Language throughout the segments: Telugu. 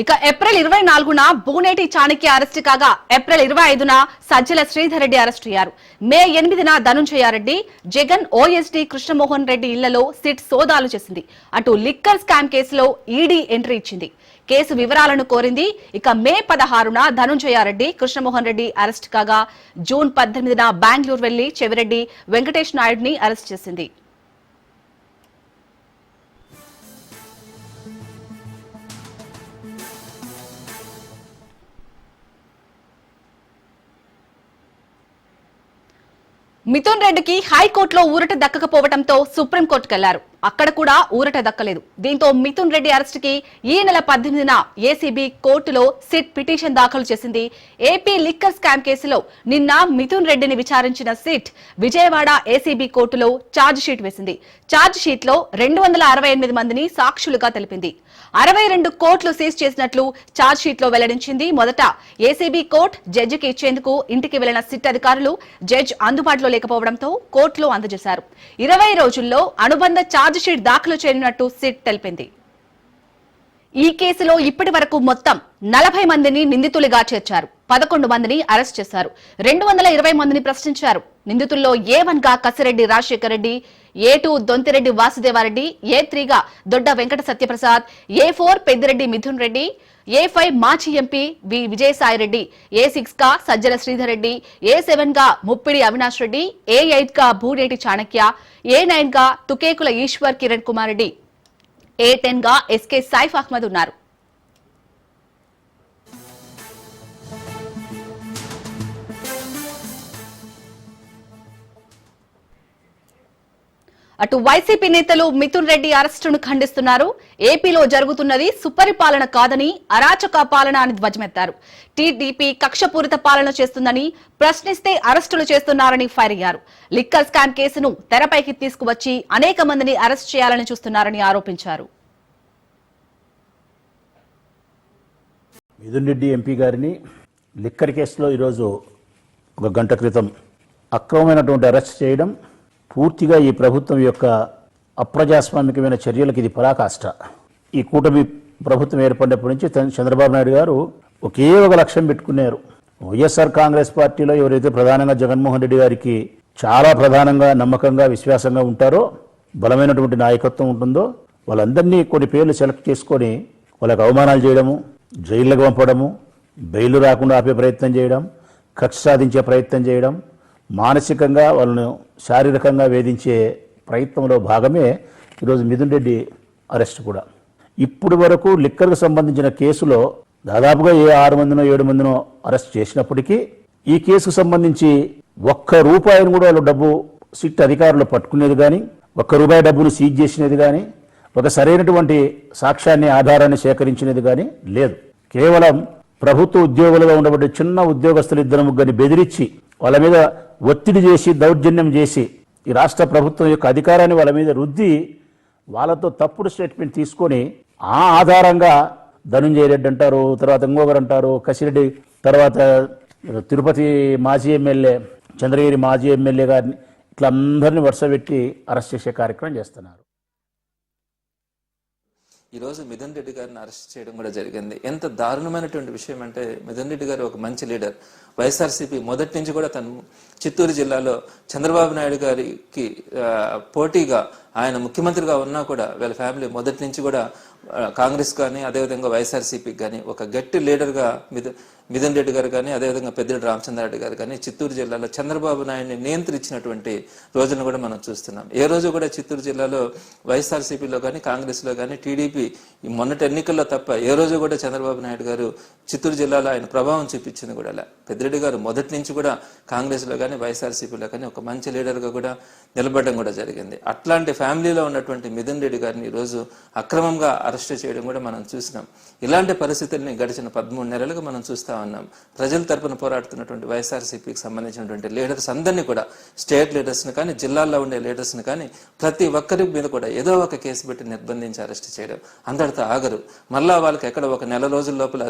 ఇక ఏప్రిల్ ఇరవై నాలుగున బూనేటి చాణక్య అరెస్ట్ కాగా ఏప్రిల్ ఇరవై ఐదున సజ్జల శ్రీధర్ రెడ్డి అరెస్ట్ అయ్యారు. మే ఎనిమిదిన ధనుంజయారెడ్డి జగన్ ఓఎస్డీ కృష్ణమోహన్ రెడ్డి ఇళ్ళలో సిట్ సోదాలు చేసింది. అటు లిక్కర్ స్కామ్ కేసులో ఈడీ ఎంట్రీ ఇచ్చింది. కేసు వివరాలను కోరింది. ఇక మే పదహారున ధనుంజయారెడ్డి కృష్ణమోహన్ రెడ్డి అరెస్ట్ కాగా జూన్ పద్దెనిమిదిన బెంగళూరు వెళ్ళి చెవిరెడ్డి వెంకటేష్ నాయుడిని అరెస్ట్ చేసింది. మిథున్ రెడ్డికి హైకోర్టులో ఊరట దక్కకపోవడంతో సుప్రీంకోర్టుకు వెళ్ళారు అక్కడ కూడా ఊరట దక్కలేదు. దీంతో మిథున్ రెడ్డి అరెస్టుకి ఈ నెల పద్దెనిమిదిన ఏసీబీ కోర్టులో సిట్ పిటిషన్ దాఖలు చేసింది. ఏపీ లిక్కర్ స్కామ్ కేసులో నిన్న మిథున్ రెడ్డిని విచారించిన సిట్ విజయవాడ ఏసీబీ కోర్టులో ఛార్జ్ షీట్ వేసింది. ఛార్జ్ షీట్లో రెండు వందల అరవై ఎనిమిది మందిని సాక్షులుగా తెలిపింది. అరవై రెండు కోట్లు సీజ్ చేసినట్లు ఛార్జ్షీట్లో వెల్లడించింది. మొదట ఏసీబీ కోర్టు జడ్జికి ఇచ్చేందుకు ఇంటికి వెళ్ళిన సిట్ అధికారులు జడ్జ్ అందుబాటులో లేకపోవడంతో కోర్టులో అందజేశారు. ఇరవై రోజుల్లో అనుబంధ ఛార్జ్షీట్ దాఖలు చేయనున్నట్టు సిట్ తెలిపింది. ఈ కేసులో ఇప్పటి వరకు మొత్తం నలభై మందిని నిందితులుగా చేర్చారు. పదకొండు మందిని అరెస్ట్ చేశారు. రెండు వందల ఇరవై మందిని ప్రశ్నించారు. నిందితుల్లో ఏ వన్గా Kasireddy Rajasekhara Reddy A two Dontireddy Vasudevareddy A త్రీగా Dodda Venkata Satyaprasad A four Peddireddy Mithun Reddy A five మాజీ ఎంపీ వి విజయసాయిరెడ్డి ఏ సిక్స్గా సజ్జల శ్రీధర్ రెడ్డి ఏ సెవెన్గా ముప్పిడి అవినాష్ రెడ్డి ఏ ఎయిట్గా భూనేటి చాణక్య ఏ నైన్గా తుకేకుల ఈశ్వర్ కిరణ్ కుమార్ రెడ్డి ఏ టెన్గా ఎస్కే సైఫ్ అహ్మద్ ఉన్నారు. అటు వైసీపీ నేతలు మిథున్ రెడ్డి అరెస్టును ఖండిస్తున్నారు. ఏపీలో జరుగుతున్నది సుపరిపాలన కాదని అరాచక పాలన అని ధ్వజమెత్తారు. టీడీపీ కక్షపూరిత పాలన చేస్తుందని ప్రశ్నిస్తే అరెస్టులు చేస్తున్నారని ఫైర్ అయ్యారు. లిక్కర్ స్కామ్ కేసును తెరపైకి తీసుకువచ్చి అనేక మందిని అరెస్ట్ చేయాలని చూస్తున్నారని ఆరోపించారు. మిథున్ రెడ్డి ఎంపీ గారిని లిక్కర్ కేసులో ఈరోజు ఒక గంట క్రితం అక్రమమైనటువంటి అరెస్ట్ చేయడం పూర్తిగా ఈ ప్రభుత్వం యొక్క అప్రజాస్వామికమైన చర్యలకు ఇది పరాకాష్ట. ఈ కూటమి ప్రభుత్వం ఏర్పడినప్పటి నుంచి చంద్ర- చంద్రబాబు నాయుడు గారు ఒకే ఒక లక్ష్యం పెట్టుకున్నారు. వైఎస్ఆర్ కాంగ్రెస్ పార్టీలో ఎవరైతే ప్రధానంగా జగన్మోహన్ రెడ్డి గారికి చాలా ప్రధానంగా నమ్మకంగా విశ్వాసంగా ఉంటారో బలమైనటువంటి నాయకత్వం ఉంటుందో వాళ్ళందరినీ కొన్ని పేర్లు సెలెక్ట్ చేసుకొని వాళ్ళకి అవమానాలు చేయడము జైళ్ళకు పంపడము బెయిల్ రాకుండా ఆపే ప్రయత్నం చేయడం కక్ష సాధించే ప్రయత్నం చేయడం మానసికంగా వాళ్ళను శారీరకంగా వేధించే ప్రయత్నంలో భాగమే ఈరోజు మిథున్ రెడ్డి అరెస్ట్ కూడా. ఇప్పుడు వరకు లిక్కర్కు సంబంధించిన కేసులో దాదాపుగా ఏ ఆరు మందినో ఏడు మందినో అరెస్ట్ చేసినప్పటికీ ఈ కేసుకు సంబంధించి ఒక్క రూపాయిని కూడా వాళ్ళు డబ్బు సిట్ అధికారులు పట్టుకునేది కానీ ఒక్క రూపాయి డబ్బును సీజ్ చేసినది కానీ ఒక సరైనటువంటి సాక్ష్యాన్ని ఆధారాన్ని సేకరించినది కానీ లేదు. కేవలం ప్రభుత్వ ఉద్యోగులుగా ఉండబడే చిన్న ఉద్యోగస్తులు ఇద్దరు ముగ్గురిని బెదిరించి వాళ్ళ మీద ఒత్తిడి చేసి దౌర్జన్యం చేసి ఈ రాష్ట్ర ప్రభుత్వం యొక్క అధికారాన్ని వాళ్ళ మీద రుద్ది వాళ్ళతో తప్పుడు స్టేట్మెంట్ తీసుకొని ఆ ఆధారంగా ధనుంజయ రెడ్డి అంటారు తర్వాత ఇంకొకరు అంటారు కసిరెడ్డి తర్వాత తిరుపతి మాజీ ఎమ్మెల్యే చంద్రగిరి మాజీ ఎమ్మెల్యే గారిని ఇట్లా అందరినీ వరుస పెట్టి అరెస్ట్ చేసే కార్యక్రమం చేస్తున్నారు. ఈరోజు మిథున్ రెడ్డి గారిని అరెస్ట్ చేయడం కూడా జరిగింది. ఎంత దారుణమైనటువంటి విషయం అంటే మిథున్ రెడ్డి గారు ఒక మంచి లీడర్. వైఎస్ఆర్సీపీ మొదటి నుంచి కూడా తను చిత్తూరు జిల్లాలో చంద్రబాబు నాయుడు గారికి పోటీగా ఆయన ముఖ్యమంత్రిగా ఉన్నా కూడా వీళ్ళ ఫ్యామిలీ మొదటి నుంచి కూడా కాంగ్రెస్ కానీ అదేవిధంగా వైఎస్ఆర్సీపీకి కానీ ఒక గట్టి లీడర్గా మిథు మిథున్ రెడ్డి గారు కానీ అదేవిధంగా పెద్దిరెడ్డి రామచంద్రారెడ్డి గారు కానీ చిత్తూరు జిల్లాలో చంద్రబాబు నాయుడిని నియంత్రించినటువంటి రోజులను కూడా మనం చూస్తున్నాం. ఏ రోజు కూడా చిత్తూరు జిల్లాలో వైఎస్ఆర్సీపీలో కానీ కాంగ్రెస్లో కానీ టీడీపీ మొన్నటి ఎన్నికల్లో తప్ప ఏ రోజు కూడా చంద్రబాబు నాయుడు గారు చిత్తూరు జిల్లాలో ఆయన ప్రభావం చూపించింది కూడా అలా. పెద్దిరెడ్డి గారు మొదటి నుంచి కూడా కాంగ్రెస్లో కానీ వైఎస్ఆర్సీపీలో కానీ ఒక మంచి లీడర్గా కూడా నిలబడడం కూడా జరిగింది. అట్లాంటి ఫ్యామిలీలో ఉన్నటువంటి మిథున్ రెడ్డి గారిని ఈరోజు అక్రమంగా అరెస్ట్ చేయడం కూడా మనం చూసినాం. ఇలాంటి పరిస్థితుల్ని గడిచిన పదమూడు నెలలుగా మనం చూస్తా ఉన్నాం. ప్రజల తరపున పోరాడుతున్నటువంటి వైఎస్ఆర్సీపీకి సంబంధించినటువంటి లీడర్స్ అందరినీ కూడా స్టేట్ లీడర్స్ని కానీ జిల్లాల్లో ఉండే లీడర్స్ని కానీ ప్రతి ఒక్కరి మీద కూడా ఏదో ఒక కేసు పెట్టి నిర్బంధించి అరెస్ట్ చేయడం అందరితో ఆగరు. మళ్ళా వాళ్ళకి ఎక్కడ ఒక నెల రోజుల లోపల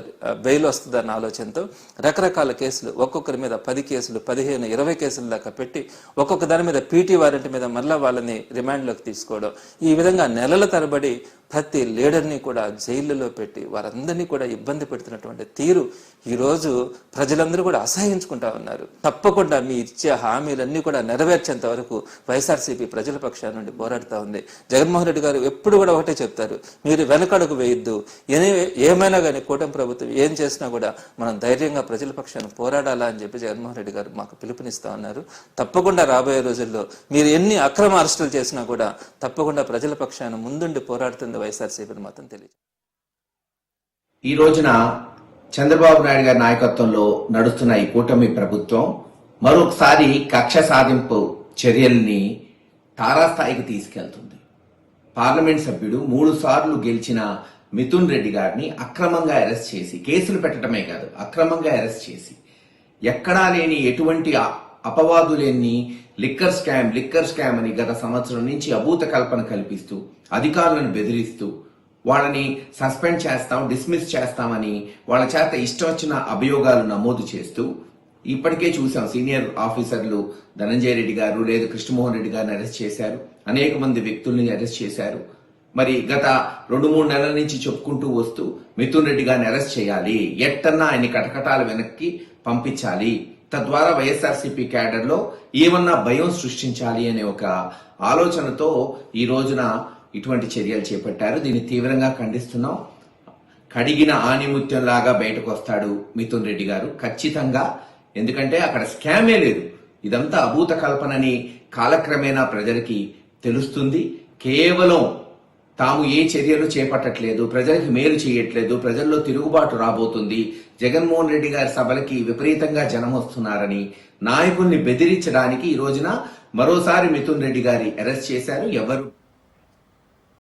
బెయిల్ వస్తుందన్న ఆలోచనతో రకరకాల కేసులు ఒక్కొక్కరి మీద పది కేసులు పదిహేను ఇరవై కేసుల దాకా పెట్టి ఒక్కొక్క దాని మీద పీటీ వారెంట్ మీద మళ్ళా వాళ్ళని రిమాండ్లోకి తీసుకోవడం. ఈ విధంగా నెలల తరబడి ప్రతి లీడర్ లీడర్ని కూడా జైళ్ళలో పెట్టి వారందరినీ కూడా ఇబ్బంది పెడుతున్నటువంటి తీరు ఈరోజు ప్రజలందరూ కూడా అసహించుకుంటా ఉన్నారు. తప్పకుండా మీ ఇచ్చే హామీలన్నీ కూడా నెరవేర్చేంత వరకు వైఎస్ఆర్సీపీ ప్రజల పక్షాన నుండి పోరాడుతూ ఉంది. జగన్మోహన్ రెడ్డి గారు ఎప్పుడు కూడా ఒకటే చెప్తారు మీరు వెనకడుగు వేయొద్దు. ఏమైనా కానీ కూటమి ప్రభుత్వం ఏం చేసినా కూడా మనం ధైర్యంగా ప్రజల పక్షాన పోరాడాలా అని చెప్పి జగన్మోహన్ రెడ్డి గారు మాకు పిలుపునిస్తా ఉన్నారు. తప్పకుండా రాబోయే రోజుల్లో మీరు ఎన్ని అక్రమ అరెస్టులు చేసినా కూడా తప్పకుండా ప్రజల పక్షాన ముందుండి పోరాడుతుంది వైఎస్ఆర్సీపీని మాత్రం తెలియదు. ఈ రోజున చంద్రబాబు నాయుడు గారి నాయకత్వంలో నడుస్తున్న ఈ కూటమి ప్రభుత్వం మరొకసారి కక్ష సాధింపు చర్యల్ని తారాస్థాయికి తీసుకెళ్తుంది. పార్లమెంట్ సభ్యుడు మూడు సార్లు గెలిచిన మిథున్ రెడ్డి గారిని అక్రమంగా అరెస్ట్ చేసి కేసులు పెట్టడమే కాదు అక్రమంగా అరెస్ట్ చేసి ఎక్కడా లేని ఎటువంటి అపవాదు లేని లిక్కర్ స్కామ్ లిక్కర్ స్కామ్ అని గత సంవత్సరం నుంచి అభూత కల్పన కల్పిస్తూ అధికారులను బెదిరిస్తూ వాళ్ళని సస్పెండ్ చేస్తాం డిస్మిస్ చేస్తామని వాళ్ళ చేత ఇష్టం వచ్చిన అభియోగాలు నమోదు చేస్తూ ఇప్పటికే చూసాం సీనియర్ ఆఫీసర్లు ధనంజయ రెడ్డి గారు లేదు కృష్ణమోహన్ రెడ్డి గారిని అరెస్ట్ చేశారు. అనేక మంది వ్యక్తుల్ని అరెస్ట్ చేశారు. మరి గత రెండు మూడు నెలల నుంచి చెప్పుకుంటూ వస్తూ మిథున్ రెడ్డి గారిని అరెస్ట్ చేయాలి ఎట్టన్నా ఆయన కటకటాలు వెనక్కి పంపించాలి. తద్వారా వైఎస్ఆర్సీపీ క్యాడర్లో ఏమన్నా భయం సృష్టించాలి అనే ఒక ఆలోచనతో ఈ రోజున ఇటువంటి చర్యలు చేపట్టారు. దీన్ని తీవ్రంగా ఖండిస్తున్నాం. కడిగిన ఆనిముత్యంలాగా బయటకు వస్తాడు మిథున్ రెడ్డి గారు. ఖచ్చితంగా. ఎందుకంటే అక్కడ స్కామే లేదు. ఇదంతా అభూత కల్పనని కాలక్రమేణా ప్రజలకి తెలుస్తుంది. కేవలం తాము ఏ చర్యలు చేపట్టట్లేదు ప్రజలకి మేలు చేయట్లేదు ప్రజల్లో తిరుగుబాటు రాబోతుంది జగన్మోహన్ రెడ్డి గారి సభలకి విపరీతంగా జనం వస్తున్నారని నాయకుల్ని బెదిరించడానికి ఈ రోజున మరోసారి మిథున్ రెడ్డి గారి అరెస్ట్ చేశారు. ఎవరు